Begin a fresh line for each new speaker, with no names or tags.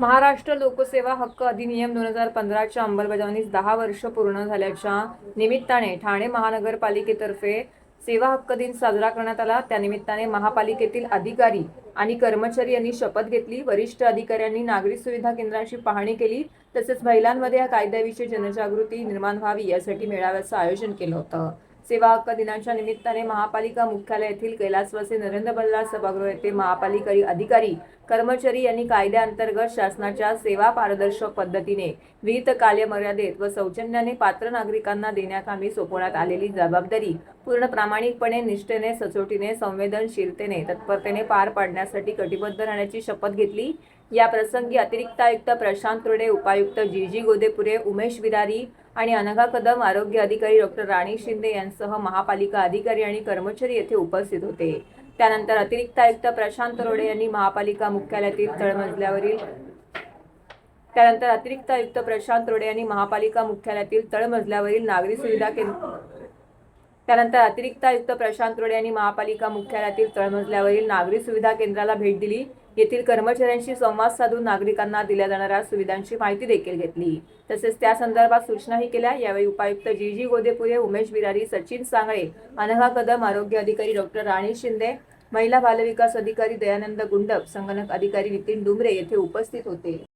महाराष्ट्र लोकसेवा हक्क अधिनियम दोन हजार पंधराच्या अंमलबजावणीस दहा वर्ष पूर्ण झाल्याच्या निमित्ताने ठाणे महानगरपालिकेतर्फे सेवा हक्क दिन साजरा करण्यात आला. त्यानिमित्ताने महापालिकेतील अधिकारी आणि कर्मचारी यांनी शपथ घेतली. वरिष्ठ अधिकाऱ्यांनी नागरी सुविधा केंद्राची पाहणी केली. तसेच महिलांमध्ये या कायद्याविषयी जनजागृती निर्माण व्हावी यासाठी मेळाव्याचं आयोजन केलं होतं. सेवा हक्क दिनाच्या निमित्ताने महापालिका मुख्यालय येथील कैलासवासी नरेंद्र बल्ला सभागृह येथे महापालिका अधिकारी कर्मचारी यांनी कायद्याअंतर्गत शासनाच्या सेवा पारदर्शक पद्धतीने विहित कालमर्यादेत व सौजन्याने पात्र नागरिकांना देण्याकामी सोपवण्यात आलेली जबाबदारी पूर्ण प्रामाणिकपणे निष्ठेने सचोटीने संवेदनशीलतेने तत्परतेने पार पाडण्यासाठी कटिबद्ध राहण्याची शपथ घेतली. या प्रसंगी अतिरिक्त आयुक्त प्रशांत रोडे उपायुक्त जी जी गोदेपुरे उमेश विरारी आणि अनघा कदम आरोग्य अधिकारी डॉक्टर राणी शिंदे यांसह महापालिका अधिकारी आणि कर्मचारी येथे उपस्थित होते. त्यानंतर अतिरिक्त आयुक्त प्रशांत रोडे यांनी महापालिका मुख्यालयातील तळमजल्यावरील त्यानंतर अतिरिक्त आयुक्त प्रशांत रोडे यांनी महापालिका मुख्यालयातील तळमजल्यावरील नागरी सुविधा केंद्र त्यानंतर अतिरिक्त आयुक्त प्रशांत रोडे यांनी महापालिका मुख्यालयातील तळमजल्यावरील नागरी सुविधा केंद्राला भेट दिली. येथील कर्मचाऱ्यांशी संवाद साधून नागरिकांना दिल्या जाणाऱ्या सुविधांची माहिती देखील घेतली. तसेच त्या संदर्भात सूचनाही केल्या. यावेळी उपायुक्त जी जी गोदेपुरे उमेश बिरारी सचिन सांगळे अनघा कदम आरोग्य अधिकारी डॉक्टर राणी शिंदे महिला बालविकास अधिकारी दयानंद गुंडप संगणक अधिकारी नितीन डुमरे येथे उपस्थित होते.